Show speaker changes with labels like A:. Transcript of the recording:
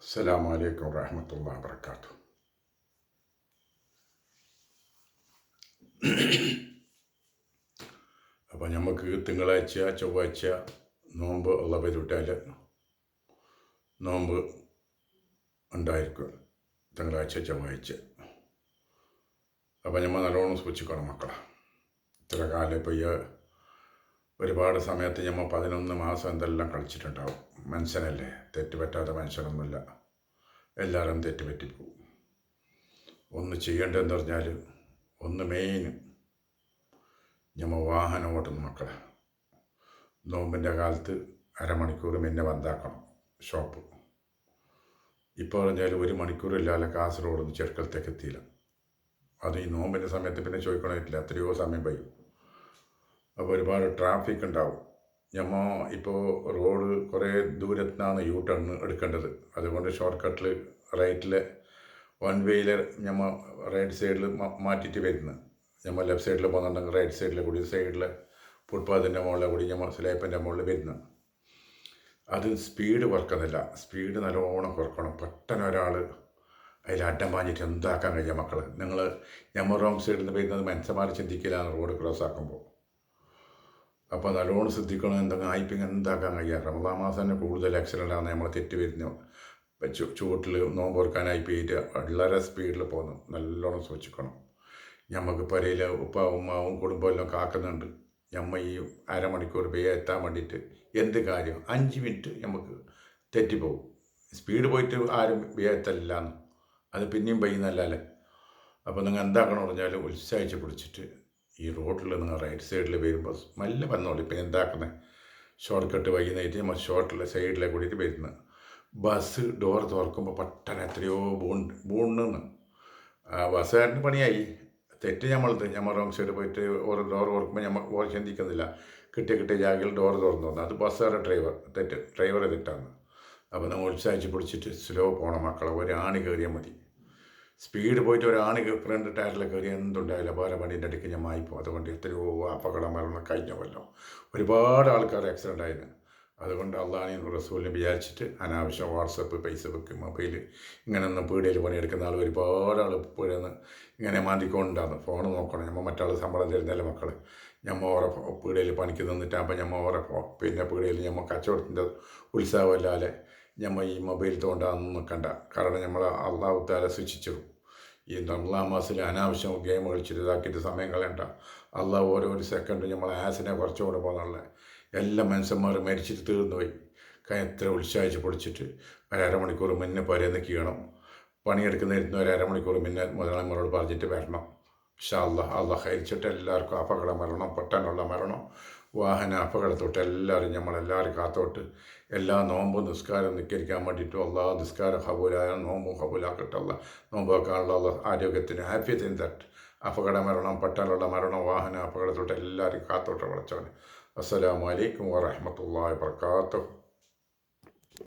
A: അസ്സലാമു അലൈക്കും വറഹമത്തുള്ള വർക്കാത്തു അപ്പോൾ നമുക്ക് തിങ്കളാഴ്ച ചൊവ്വാഴ്ച നോമ്പ് ഉള്ള പേരുട്ടാൽ നോമ്പ് ഉണ്ടായിരിക്കും. തിങ്കളാഴ്ച ചൊവ്വാഴ്ച. അപ്പോൾ നമ്മൾ നല്ലോണം സൂക്ഷിക്കണം മക്കളെ. ഇത്ര കാലം ഇപ്പോൾ ഒരുപാട് സമയത്ത് നമ്മൾ പതിനൊന്ന് മാസം എന്തെല്ലാം കളിച്ചിട്ടുണ്ടാവും. മനുഷ്യനല്ലേ? തെറ്റുപറ്റാത്ത മനുഷ്യനൊന്നുമില്ല. എല്ലാവരും തെറ്റ് പറ്റിപ്പോവും ഒന്ന് ചെയ്യേണ്ടതെന്ന് പറഞ്ഞാൽ ഒന്ന് മെയിൻ നമ്മൾ വാഹനം ഓട്ടുന്ന മക്കളെ. നോമ്പിന്റെ കാലത്ത് അരമണിക്കൂർ മുന്നേ വന്നാക്കണം ഷോപ്പ്. ഇപ്പോൾ പറഞ്ഞാൽ ഒരു മണിക്കൂറില്ലാതെ കാസർഗോഡ് നിന്ന് ചെറുക്കലത്തേക്ക് എത്തിയില്ല. അത് ഈ നോമ്പിന്റെ സമയത്ത് പിന്നെ ചോദിക്കണമില്ല എത്രയോ സമയം പയ്യും അപ്പോൾ ഒരുപാട് ട്രാഫിക് ഉണ്ടാവും. ഞമ്മ ഇപ്പോൾ റോഡ് കുറേ ദൂരത്തിനാണ് യൂ ടേൺ എടുക്കേണ്ടത്. അതുകൊണ്ട് ഷോർട്ട് കട്ടിൽ റൈറ്റിൽ വൺ വേയിൽ ഞമ്മ റൈറ്റ് സൈഡിൽ മാറ്റിയിട്ട് വരുന്നത് ഞമ്മ ലെഫ്റ്റ് സൈഡിൽ പോകുന്നുണ്ടെങ്കിൽ റൈറ്റ് സൈഡിൽ കൂടി സൈഡിൽ ഫുട്പാത്തിന്റെ മുകളിലെ കൂടി ഞമ്മ സ്ലേപ്പിന്റെ മുകളിൽ വരുന്നത് അത് സ്പീഡ് കുറക്കുന്നില്ല. സ്പീഡ് നല്ലോണം കുറക്കണം. പെട്ടെന്ന് ഒരാൾ അതിൽ അഡം പാഞ്ഞിട്ട് എന്താക്കാൻ കഴിയുക മക്കൾ നിങ്ങൾ ഞമ്മ റോങ് സൈഡിൽ നിന്ന് വരുന്നത് മനുഷ്യന്മാർ ചിന്തിക്കില്ല റോഡ് ക്രോസ് ആക്കുമ്പോൾ അപ്പോൾ നല്ലോണം ശ്രദ്ധിക്കണം എന്തെങ്കിലും ആയിപ്പിങ് എന്താക്കാൻ കഴിയാം. റമദാ മാസം തന്നെ കൂടുതൽ ആണ് നമ്മൾ തെറ്റ് വരുന്ന ചുവട്ടിൽ ചൂട്ടിൽ നോമ്പൊറുക്കാനായി പോയിട്ട് വളരെ സ്പീഡിൽ പോകുന്നു. നല്ലോണം സൂക്ഷിക്കണം ഞമ്മക്ക് പരയിൽ ഉപ്പ ഉമ്മാവും കുടുംബമെല്ലാം കാക്കുന്നുണ്ട്. ഞമ്മ ഈ അരമണിക്കൂർ പേയെ എത്താൻ വേണ്ടിയിട്ട് എന്ത് കാര്യം? അഞ്ച് മിനിറ്റ് നമുക്ക് തെറ്റിപ്പോവും സ്പീഡ് പോയിട്ട് ആരും എത്തലില്ലാന്ന്. അത് പിന്നെയും പയ്യുന്നല്ലേ അപ്പോൾ നിങ്ങൾ എന്താക്കണം പറഞ്ഞാൽ ഉത്സാഹിച്ച് പിടിച്ചിട്ട് ഈ റോഡിൽ നിങ്ങൾ റൈറ്റ് സൈഡിൽ വരുമ്പോൾ മെല്ലെ വന്നോളൂ ഇപ്പം എന്താക്കുന്നത് ഷോർട്ട് കട്ട് വൈകുന്നേറ്റ് നമ്മൾ ഷോർട്ടിലെ സൈഡിലെ കൂടിയിട്ട് വരുന്നത്. ബസ് ഡോർ തുറക്കുമ്പോൾ പെട്ടെന്ന് എത്രയോ ബൂണ്ട് ബൂണ്ണെന്ന് ബസ്സുകാരന് പണിയായി. തെറ്റ് നമ്മൾ നമ്മൾ റോങ് സൈഡ് പോയിട്ട് ഓരോ ഡോർ തുറക്കുമ്പോൾ നമ്മൾ ഓരോ ചിന്തിക്കുന്നില്ല. കിട്ടിയ കിട്ടിയ ജാഗയിൽ ഡോർ തുറന്നു തന്നു അത് ബസ്സുകാരുടെ ഡ്രൈവർ തെറ്റ് ഡ്രൈവറെ തെറ്റാണ് അപ്പോൾ നമ്മൾ ഉത്സാഹിച്ച് പിടിച്ചിട്ട് സ്ലോ പോകണം മക്കളെ. ഒരു ആണി കയറിയാൽ മതി. സ്പീഡ് പോയിട്ട് ഒരാണ് ഫ്രണ്ട് ടയറിൽ കയറി എന്തുണ്ടായില്ല പല വണ്ടീന്റെ അടുക്ക് ഞാൻ മായിപ്പോൾ അതുകൊണ്ട് എത്രയോ അപകടം മരണം കഴിഞ്ഞ കൊല്ലം ഒരുപാട് ആൾക്കാർ ആക്സിഡന്റ് ആയിരുന്നു അതുകൊണ്ട് അള്ളാഹിനും റസൂലിനെ വിചാരിച്ചിട്ട് അനാവശ്യം വാട്സപ്പ് ഫേസ്ബുക്ക് മൊബൈൽ ഇങ്ങനെയൊന്നും പീടിയിൽ പണിയെടുക്കുന്ന ആൾ ഒരുപാട് ആൾ പുഴന്ന് ഇങ്ങനെ മാന്തിക്കൊണ്ടാണ്. ഫോൺ നോക്കണം. നമ്മൾ മറ്റാൾ ശമ്പളം തരുന്നതല്ലേ മക്കൾ ഞമ്മ ഓറെ പീടിയിൽ പണിക്ക് നിന്നിട്ടാകുമ്പോൾ ഞമ്മ ഓറെ പിന്നെ പീടിയിൽ ഞമ്മ കച്ചവടത്തിന്റെ ഉത്സാഹമല്ലാതെ ഞമ്മ ഈ മൊബൈൽ തോണ്ടാന്ന് കണ്ട. കാരണം നമ്മൾ അള്ളാഹു താല സൂക്ഷിച്ചു ഈ റംലാ മാസിൽ അനാവശ്യം ഗെയിം കളിച്ചിട്ട് ഇതാക്കിയിട്ട് സമയം കളയണ്ട. അള്ളാഹ് ഓരോ ഒരു സെക്കൻഡ് നമ്മൾ ആസിനെ കുറച്ചുകൂടെ പോകുന്നുള്ള എല്ലാ മനുഷ്യന്മാർ മരിച്ചിട്ട് തീർന്നു പോയി എത്ര ഉത്സാഹിച്ച് പൊടിച്ചിട്ട് ഒരമണിക്കൂർ മുന്നേ പോരെ നിൽക്കണം പണിയെടുക്കുന്ന ഒരു അരമണിക്കൂർ മുന്നേ മുതലാളിമാരോട് പറഞ്ഞിട്ട് വരണം. പക്ഷേ അള്ളാഹ്. അള്ളാഹ് ഹരിച്ചിട്ട് എല്ലാവർക്കും അപകട മരണം പെട്ടെന്നുള്ള മരണം വാഹന അപകടത്തോട്ട് എല്ലാവരും നമ്മളെല്ലാവരും കാത്തോട്ട്. എല്ലാ നോമ്പും നിസ്കാരം നിൽക്കരിക്കാൻ വേണ്ടിയിട്ടും അല്ലാ നിസ്കാരം ഹബൂലായ നോമ്പും ഹബൂലാക്കട്ടെ അല്ല നോമ്പ് വെക്കാനുള്ള ആരോഗ്യത്തിന് ഹാപ്പിയത്തിന് തട്ട് അപകട മരണം പെട്ടാലുള്ള മരണം വാഹന അപകടത്തോട്ട് എല്ലാവരും കാത്തോട്ട് വിളച്ചവന്. അസ്സലാമലൈക്കും വാഹമത്തല്ലാ വർക്കാത്തു